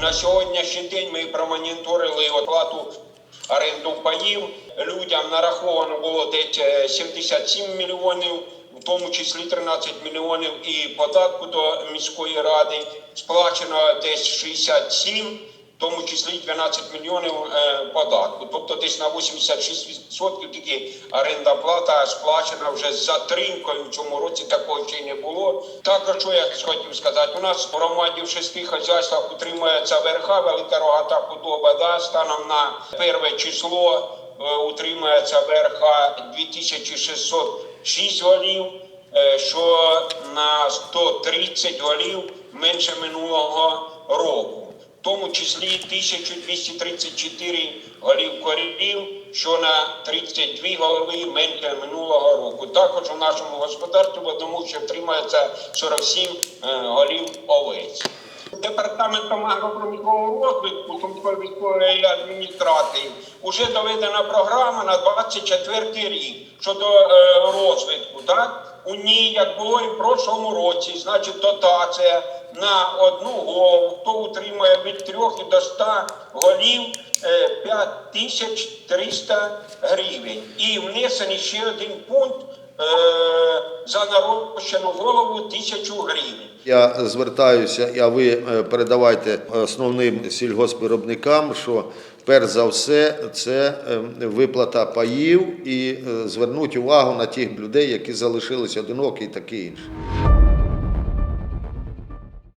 На сьогоднішній день ми промоніторили оплату оренду паїв. Людям нараховано було десь е, 77 мільйонів, в тому числі 13 мільйонів і податку до міської ради. Сплачено десь 67, тому числі 12 мільйонів е, податку. Тобто десь на 86% тільки оренда плата сплачена вже з затримкою. В цьому році такого ще не було. Також я хотів сказати, у нас в громаді в шести хазяйствах утримується верха, велика рогата худоба, да, станом на перше число е, утримується верха 2606 голів, е, що на 130 голів менше минулого року. Тому числі 1234 голів корів, що на 32 голови менше минулого року. Також у нашому господарстві в одному ще втримається 47 е, голів овець. Департаментом агропромислового розвитку Сумської військової адміністрації вже доведена програма на 24 рік щодо е, розвитку. Так? У ній, як було і в прошлому році, значить дотація на одну голову, хто утримує від 3 до 100 голів е, 5300 гривень. І внесений ще один пункт е, за нарощену голову тисячу гривень. Я звертаюся, а ви е, передавайте основним сільгоспвиробникам, що перш за все це е, виплата паїв і е, звернуть увагу на тих людей, які залишилися одинокі і таке інше.